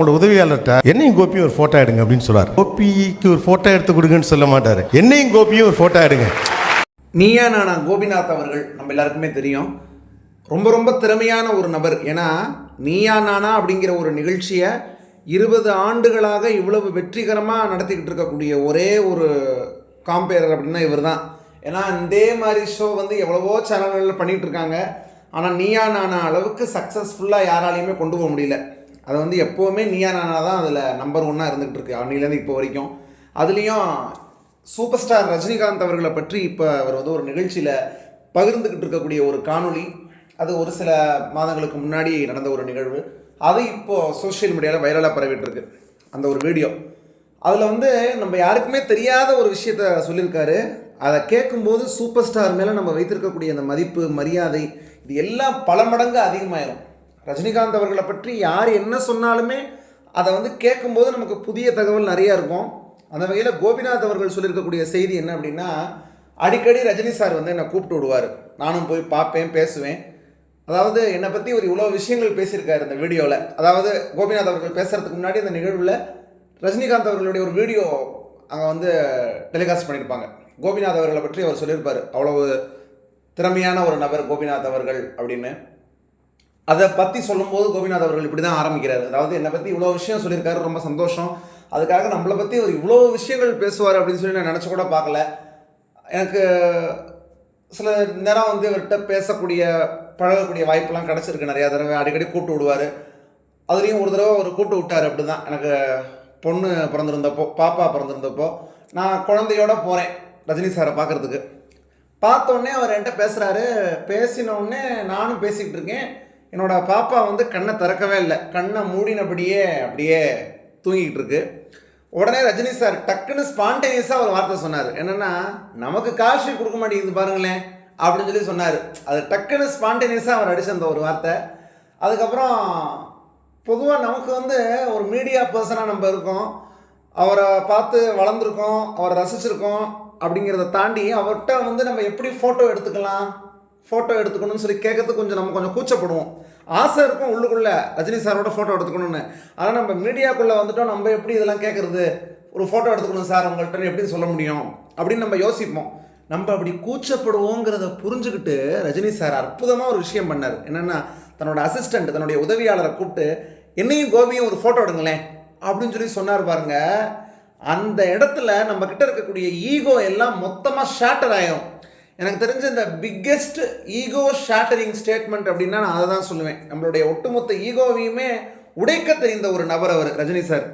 உங்களோட உதவியாளர்கிட்ட என்னையும் கோபியும் ஒரு போட்டோ எடுங்க அப்படின்னு சொல்றாரு. கோபிக்கு ஒரு ஃபோட்டோ எடுத்து கொடுங்கன்னு சொல்ல மாட்டார். என்னையும் கோபியும் ஒரு ஃபோட்டோ எடுங்க. நீயா நானா? கோபிநாத் அவர்கள் நம்ம எல்லாருக்குமே தெரியும். ரொம்ப ரொம்ப திறமையான ஒரு நபர். ஏன்னா நீயா நானா அப்படிங்கிற ஒரு நிகழ்ச்சியை இருபது ஆண்டுகளாக இவ்வளவு வெற்றிகரமாக நடத்திக்கிட்டு இருக்கக்கூடிய ஒரே ஒரு காம்பேரர் அப்படின்னா இவர் தான் ஏன்னா இதே மாதிரி ஷோ வந்து எவ்வளவோ சேனல்களில் பண்ணிகிட்டு இருக்காங்க. ஆனால் நீயா நானா அளவுக்கு சக்ஸஸ்ஃபுல்லாக யாராலையுமே கொண்டு போக முடியல. அதை வந்து எப்போவுமே நீயா நானா தான் அதில் நம்பர் ஒன்னாக இருந்துகிட்டு இருக்கு அன்னிலேருந்து இப்போ வரைக்கும். அதுலேயும் சூப்பர் ஸ்டார் ரஜினிகாந்த் அவர்களை பற்றி இப்போ அவர் வந்து ஒரு நிகழ்ச்சியில் பகிர்ந்துக்கிட்டு இருக்கக்கூடிய ஒரு காணொளி. அது ஒரு சில மாதங்களுக்கு முன்னாடி நடந்த ஒரு நிகழ்வு. அது இப்போது சோஷியல் மீடியாவில் வைரலாக பரவிட்டுருக்கு. அந்த ஒரு வீடியோ அதில் வந்து நம்ம யாருக்குமே தெரியாத ஒரு விஷயத்த சொல்லியிருக்காரு. அதை கேட்கும்போது சூப்பர் ஸ்டார் மேலே நம்ம வைத்திருக்கக்கூடிய அந்த மதிப்பு மரியாதை இது எல்லாம் பல மடங்கு அதிகமாயிரும். ரஜினிகாந்த் அவர்களை பற்றி யார் என்ன சொன்னாலுமே அதை வந்து கேட்கும்போது நமக்கு புதிய தகவல் நிறையா இருக்கும். அந்த வகையில் கோபிநாத் அவர்கள் சொல்லியிருக்கக்கூடிய செய்தி என்ன அப்படின்னா அடிக்கடி ரஜினி சார் வந்து என்னை கூப்பிட்டு விடுவார். நானும் போய் பார்ப்பேன் பேசுவேன். அதாவது என்னை பற்றி ஒரு இவ்வளோ விஷயங்கள் பேசியிருக்காரு இந்த வீடியோவில் அதாவது கோபிநாத் அவர்கள் பேசுகிறதுக்கு முன்னாடி அந்த நிகழ்வில் ரஜினிகாந்த் அவர்களுடைய ஒரு வீடியோ அங்கே வந்து டெலிகாஸ்ட் பண்ணியிருப்பாங்க. கோபிநாத் அவர்களை பற்றி அவர் சொல்லியிருப்பார். அவ்வளவு திறமையான ஒரு நபர் கோபிநாத் அவர்கள் அப்படின்னு. அதை பற்றி சொல்லும்போது கோபிநாத் அவர்கள் இப்படி தான் ஆரம்பிக்கிறார். அதாவது என்னை பற்றி இவ்வளோ விஷயம் சொல்லியிருக்காரு ரொம்ப சந்தோஷம். அதுக்காக நம்மளை பற்றி ஒரு இவ்வளோ விஷயங்கள் பேசுவார் அப்படின்னு சொல்லி நான் நினச்சி கூட பார்க்கல. எனக்கு சில நேரம் வந்து இவர்கிட்ட பேசக்கூடிய பழகக்கூடிய வாய்ப்பெல்லாம் கிடச்சிருக்கு நிறையா தடவை. அடிக்கடி கூப்பிட்டு விடுவார். அதுலேயும் ஒரு தடவை அவர் கூப்பிட்டு விட்டார் அப்படி தான் எனக்கு பொண்ணு பிறந்திருந்தப்போ பாப்பா பிறந்திருந்தப்போ நான் குழந்தையோட போகிறேன் ரஜினி சாரை பார்க்குறதுக்கு. பார்த்தோன்னே அவர் என்கிட்ட பேசுகிறாரு பேசினோடனே நானும் பேசிக்கிட்டு இருக்கேன். என்னோடய பாப்பா வந்து கண்ணை திறக்கவே இல்லை. கண்ணை மூடினபடியே அப்படியே தூங்கிக்கிட்டு இருக்கு. உடனே ரஜினி சார் டக்குன்னு ஸ்பான்டேனியஸாக ஒரு வார்த்தை சொன்னார். என்னென்னா நமக்கு காசு கொடுக்க மாட்டேங்குது பாருங்களேன் அப்படின்னு சொல்லி சொன்னார். அது டக்குன்னு ஸ்பான்டேனியஸாக அவர் அடிச்ச அந்த ஒரு வார்த்தை. அதுக்கப்புறம் பொதுவாக நமக்கு வந்து ஒரு மீடியா பர்சனாக நம்ம இருக்கோம். அவரை பார்த்து வளர்ந்துருக்கோம் அவரை ரசிச்சிருக்கோம் அப்படிங்கிறத தாண்டி அவர்கிட்ட வந்து நம்ம எப்படி ஃபோட்டோ எடுத்துக்கலாம்? ஃபோட்டோ எடுத்துக்கணும்னு சொல்லி கேட்கறதுக்கு கொஞ்சம் நம்ம கொஞ்சம் கூச்சப்படுவோம். ஆசை இருக்கும் உள்ளுக்குள்ளே ரஜினி சாரோட ஃபோட்டோ எடுத்துக்கணும்னு. ஆனால் நம்ம மீடியாக்குள்ளே வந்துட்டோம் நம்ம எப்படி இதெல்லாம் கேட்குறது? ஒரு ஃபோட்டோ எடுத்துக்கணும் சார் உங்கள்கிட்ட எப்படி சொல்ல முடியும்? அப்படின்னு நம்ம யோசிப்போம். நம்ம அப்படி கூச்சப்படுவோங்கிறத புரிஞ்சுக்கிட்டு ரஜினி சார் அற்புதமாக ஒரு விஷயம் பண்ணார். என்னென்னா தன்னோட அசிஸ்டண்ட் தன்னுடைய உதவியாளரை கூப்பிட்டு என்னையும் கோபியும் ஒரு ஃபோட்டோ எடுங்களேன். அப்படின்னு சொல்லி சொன்னார் பாருங்க. அந்த இடத்துல நம்ம கிட்ட இருக்கக்கூடிய ஈகோ எல்லாம் மொத்தமாக ஷாட்டர் ஆயிரும். எனக்கு தெரிஞ்ச இந்த பிக்கெஸ்ட் ஈகோ ஷேட்டரிங் ஸ்டேட்மெண்ட் அப்படின்னா நான் அதை தான் சொல்லுவேன். நம்மளுடைய ஒட்டுமொத்த ஈகோவையுமே உடைக்க தெரிந்த ஒரு நபர் அவர் ரஜினி சார்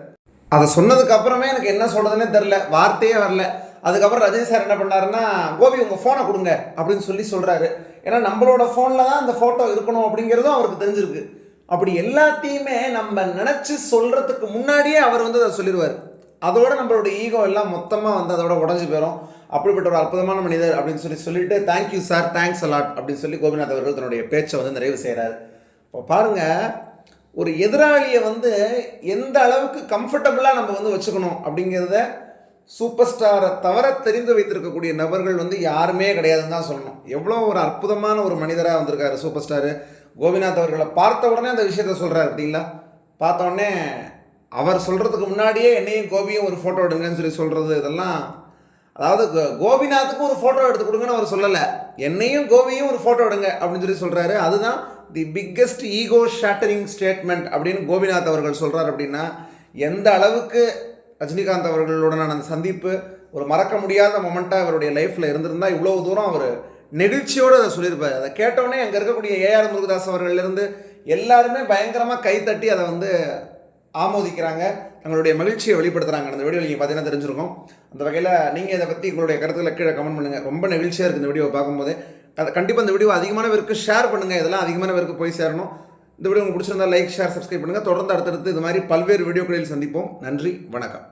அதை சொன்னதுக்கு அப்புறமே எனக்கு என்ன சொல்கிறதுனே தெரில வார்த்தையே வரல. அதுக்கப்புறம் ரஜினி சார் என்ன பண்ணாருன்னா கோபி உங்கள் ஃபோனை கொடுங்க அப்படின்னு சொல்லி சொல்கிறாரு ஏன்னா நம்மளோட ஃபோனில் தான் அந்த ஃபோட்டோ இருக்கணும் அப்படிங்கிறதும் அவருக்கு தெரிஞ்சிருக்கு. அப்படி எல்லாத்தையுமே நம்ம நினச்சி சொல்கிறதுக்கு முன்னாடியே அவர் வந்து அதை சொல்லிடுவார் அதோட நம்மளோட ஈகோ எல்லாம் மொத்தமாக வந்து அதோட உடஞ்சி போயிடும் அப்படிப்பட்ட ஒரு அற்புதமான மனிதர் அப்படின்னு சொல்லி சொல்லிட்டு தேங்க்யூ சார் தேங்க்ஸ் அலாட் அப்படின்னு சொல்லி கோபிநாத் அவர்கள் தன்னுடைய பேச்சை வந்து நிறைவு செய்கிறார் இப்போ பாருங்கள் ஒரு எதிராளியை வந்து எந்த அளவுக்கு கம்ஃபர்டபுளாக நம்ம வந்து வச்சுக்கணும் அப்படிங்கிறத சூப்பர் ஸ்டாரை தவிர தெரிந்து வைத்திருக்கக்கூடிய நபர்கள் வந்து யாருமே கிடையாதுன்னு தான் சொல்லணும். எவ்வளோ ஒரு அற்புதமான ஒரு மனிதராக வந்திருக்காரு சூப்பர் ஸ்டாரு கோபிநாத் அவர்களை பார்த்த உடனே அந்த விஷயத்த சொல்கிறார் அப்படிங்களா பார்த்த உடனே அவர் சொல்கிறதுக்கு முன்னாடியே என்னையும் கோபியும் ஒரு ஃபோட்டோ எடுங்கன்னு சொல்லி சொல்கிறது இதெல்லாம் அதாவது கோ- கோபிநாத்துக்கும் ஒரு ஃபோட்டோ எடுத்து கொடுங்கன்னு அவர் சொல்லலை. என்னையும் கோபியும் ஒரு ஃபோட்டோ எடுங்க அப்படின்னு சொல்லி சொல்கிறாரு அதுதான் the biggest ego shattering statement அப்படின்னு கோபிநாத் அவர்கள் சொல்கிறார் அப்படின்னா எந்த அளவுக்கு ரஜினிகாந்த் அவர்களுடனான அந்த சந்திப்பு ஒரு மறக்க முடியாத மொமெண்ட்டாக அவருடைய லைஃப்பில் இருந்திருந்தால் இவ்வளோ தூரம் அவர் நெகிழ்ச்சியோடு அதை சொல்லியிருப்பார். அதை கேட்டோடனே அங்கே இருக்கக்கூடிய ஏஆர் முருகதாஸ் அவர்கள்லேருந்து எல்லாருமே பயங்கரமாக கைத்தட்டி அதை வந்து ஆமோதிக்கிறாங்க தங்களுடைய மகிழ்ச்சியை வெளிப்படுத்துகிறாங்க அந்த வீடியோ நீங்கள் பார்த்தீங்கன்னா தெரிஞ்சிருக்கும். அந்த வகையில் நீங்கள் இதை பற்றி உங்களுடைய கருத்துக்களை கீழே கமெண்ட் பண்ணுங்கள் ரொம்ப நெகிழ்ச்சியாக இருக்குது இந்த வீடியோவை பார்க்கும்போது. கண்டிப்பாக இந்த வீடியோ அதிகமான பேருக்கு ஷேர் பண்ணுங்கள் இதெல்லாம் அதிகமான பேருக்கு போய் சேரணும். இந்த வீடியோ உங்களுக்கு பிடிச்சிருந்தா லைக் ஷேர் சப்ஸ்கிரைப் பண்ணுங்கள் தொடர்ந்து அடுத்தடுத்து இது மாதிரி பல்வேறு வீடியோக்களில் சந்திப்போம். நன்றி வணக்கம்.